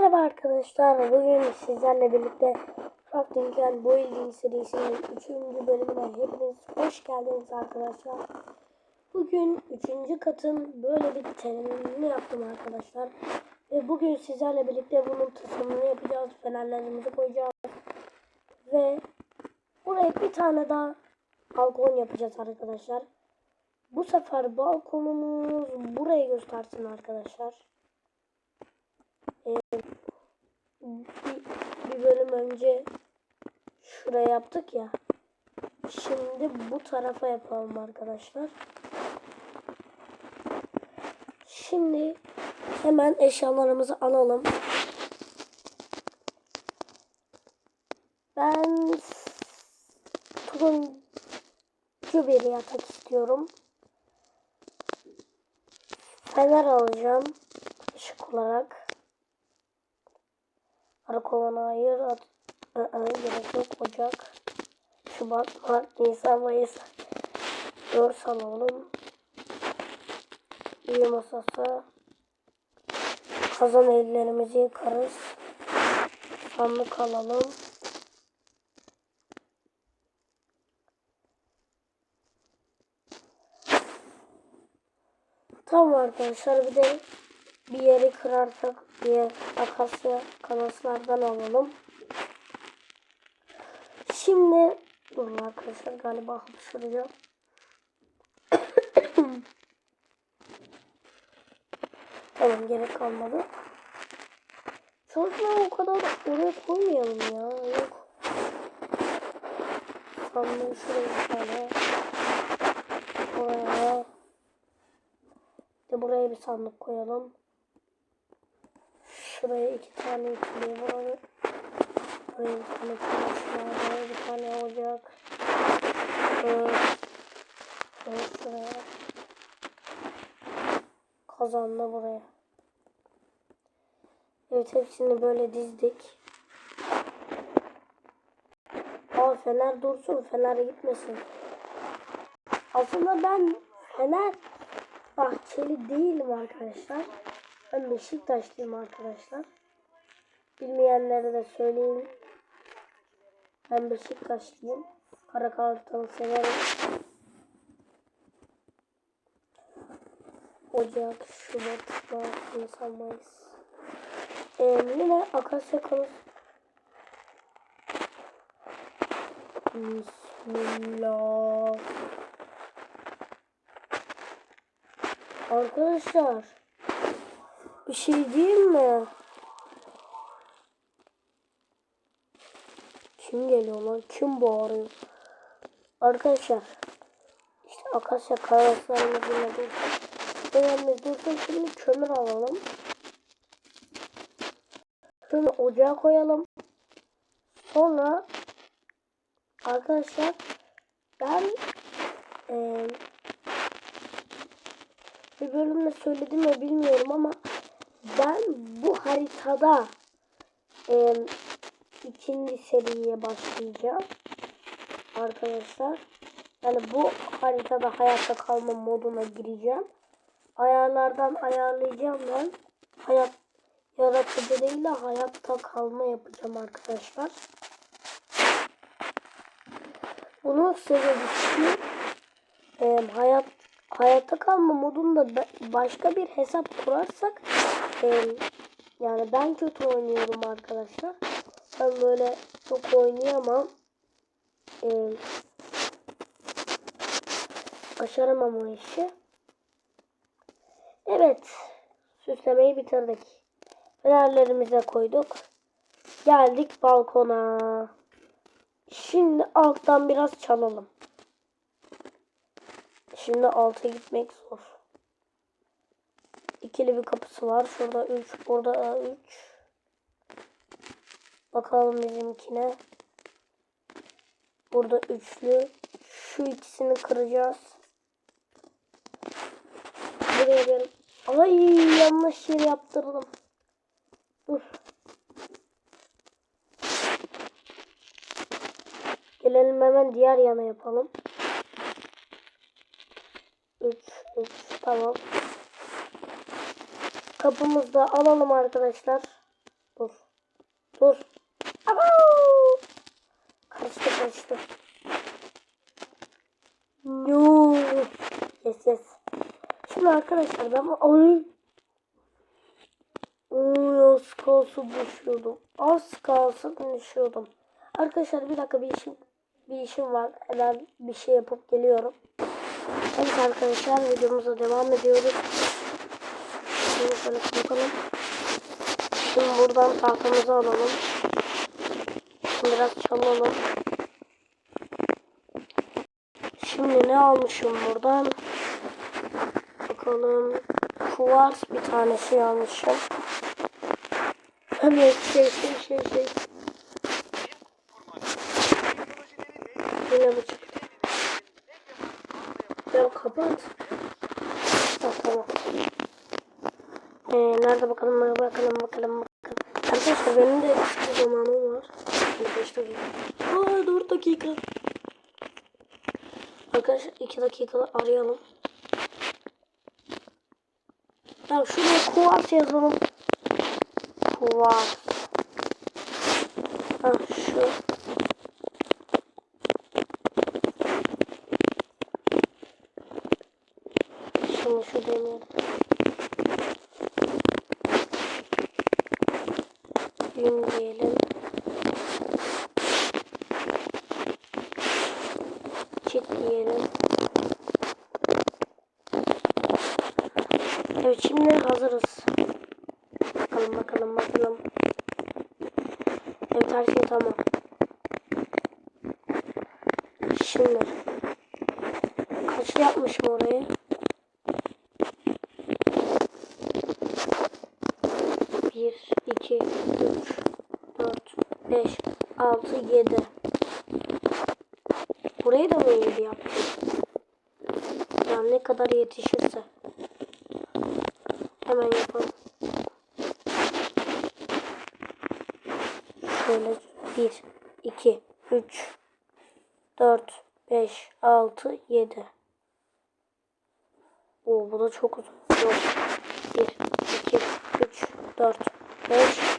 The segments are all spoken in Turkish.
Merhaba arkadaşlar. Bugün sizlerle birlikte Crafting and Building serisinin 3. bölümüne hepiniz hoş geldiniz arkadaşlar. Bugün 3. katın böyle bir temelini yaptım arkadaşlar. Ve bugün sizlerle birlikte bunun tasarımını yapacağız. Fenerlerimizi koyacağız. Ve buraya bir tane daha balkon yapacağız arkadaşlar. Bu sefer balkonumuz burayı göstersin arkadaşlar. Bir, bir bölüm önce şuraya yaptık ya. Şimdi bu tarafa yapalım arkadaşlar. Şimdi hemen eşyalarımızı alalım. Ben turuncu bir yatak istiyorum. Fener alacağım ışık olarak. Ara kovana hayır. At, Aa, gerek yok. Ocak. Şubat, Mart, Nisan, Mayıs. Dört alalım. Büyü masası. Kazan ellerimizi yıkarız. Sandık alalım. Tamam arkadaşlar bir de bir yeri kırarsak diye akasya kanaslardan alalım. Şimdi durun arkadaşlar galiba hapşıracağım. tamam gerek kalmadı. Çocuklar o kadar oraya koymayalım ya. Yok. Sandığı şuraya bir tane. Oraya. De buraya bir sandık koyalım. Şuraya iki tane ikili var. Buraya bir tane buraya bir tane ocak. Evet. Evet şuraya. Kazanla buraya. Evet hepsini böyle dizdik. Aa fener dursun, fener gitmesin. Aslında ben fener bahçeli değilim arkadaşlar. Ben Beşiktaşlıyım arkadaşlar. Bilmeyenlere de söyleyeyim. Ben Beşiktaşlıyım. Kara Kartal'ı severim. Ocak, Şubat, Mart, Nisan, Mayıs. Ee, yine Akasya konusu. Bismillah. Arkadaşlar bir şey diyeyim mi? Kim geliyor lan? Kim bağırıyor? Arkadaşlar işte akasya karaslarımızın adı. Önemli dursun şimdi kömür alalım. Kömür ocağa koyalım. Sonra arkadaşlar ben eee bir bölümde söyledim mi bilmiyorum ama ben bu haritada e, ikinci seriye başlayacağım arkadaşlar. Yani bu haritada hayatta kalma moduna gireceğim. Ayarlardan ayarlayacağım ben. Hayat yaratıcı değil de hayatta kalma yapacağım arkadaşlar. Bunun sebebi şu e, hayat hayatta kalma modunda başka bir hesap kurarsak yani ben kötü oynuyorum arkadaşlar. Ben böyle çok oynayamam. E, başaramam o işi. Evet. Süslemeyi bitirdik. Fenerlerimize koyduk. Geldik balkona. Şimdi alttan biraz çalalım. Şimdi alta gitmek zor. İkili bir kapısı var. Şurada 3, burada 3. Bakalım bizimkine. Burada üçlü. Şu ikisini kıracağız. Buraya bir... Ay yanlış yer yaptırdım. Dur. Gelelim hemen diğer yana yapalım. 3 3 tamam. Kapımızda alalım arkadaşlar. Dur. Dur. Abo! Karıştı karıştı. No. Yes yes. Şimdi arkadaşlar ben ay Oy az kalsın düşüyordum. Az kalsın düşüyordum. Arkadaşlar bir dakika bir işim bir işim var. Hemen bir şey yapıp geliyorum. Evet arkadaşlar videomuza devam ediyoruz. Şimdi şöyle bakalım. Şimdi buradan tahtamızı alalım. Şimdi biraz çalalım. Şimdi ne almışım buradan? Bakalım. Kuvars bir tanesi almışım. Hemen şey şey şey şey. Yine bu çıktı. Ya kapat. Tamam. Ee, nerede bakalım bakalım bakalım bakalım. Arkadaşlar benim de zamanım var. 5 dakika. Aa 4 dakika. Arkadaşlar 2 dakika arayalım. Ya şuraya kuvars yazalım. Kuvars. Ha şu. Şimdi şu deneyelim. Gün diyelim. Çit diyelim. Evet şimdi hazırız. Bakalım bakalım bakalım. Evet her şey tamam. Şimdi kaçlı yapmışım orayı? 6, 7. Burayı da mı 7 yaptım? Yani ne kadar yetişirse. Hemen yapalım. Şöyle 1, 2, 3, 4, 5, 6, 7. Oo, bu da çok uzun. Yok. 1, 2, 3, 4, 5,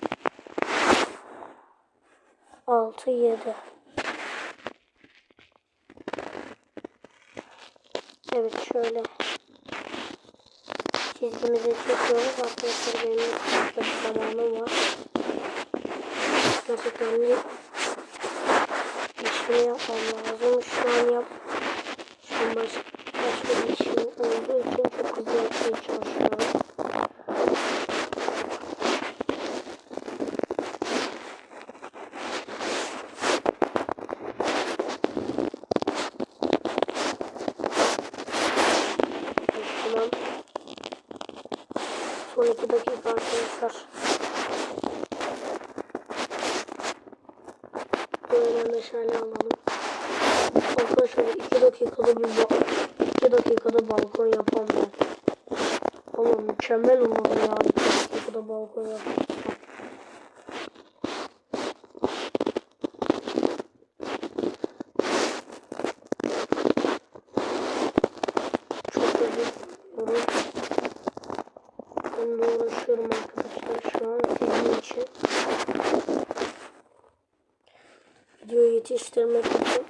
6, 7. Evet şöyle çizgimizi çekiyoruz. Arkadaşlar benim bir zamanım var. Gerçekten de işimi yapmam lazım. Şu an yap. Şu an baş, başka bir işim olduğu için çok hızlı yapmaya çalışıyorum. Tamam. Son iki dakika arkadaşlar. Böyle meşale alalım. Arkadaşlar iki dakikada bir ba iki dakikada balkon yapamam ben. Ama mükemmel olur ya. iki dakikada balkon de uğraşıyorum arkadaşlar şu an sizin için. Video yetiştirmek için.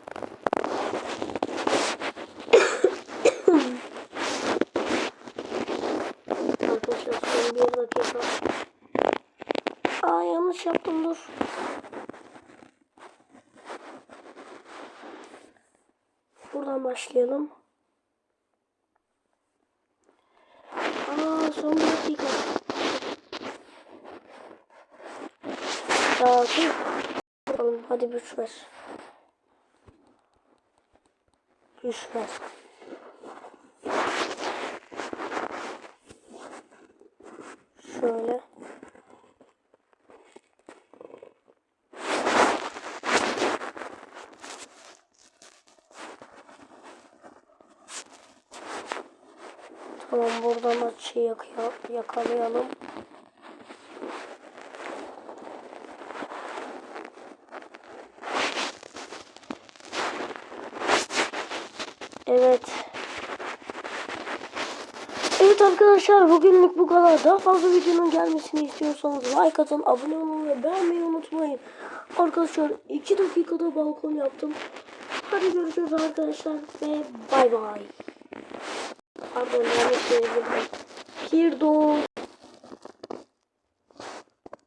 arkadaşlar dakika. Aa yanlış yaptım dur. Buradan başlayalım. Aa son bir dakika. Dur. Bakalım hadi güç ver. Güç ver. Şöyle. Tamam buradan açıyı yak yakalayalım. Evet. Evet Evet arkadaşlar bugünlük bu kadar. Daha fazla videonun gelmesini istiyorsanız like atın, abone olun ve beğenmeyi unutmayın. Arkadaşlar 2 dakikada balkon yaptım. Hadi görüşürüz arkadaşlar ve bay bay. Pardon yanlış söyledim. Kirdo.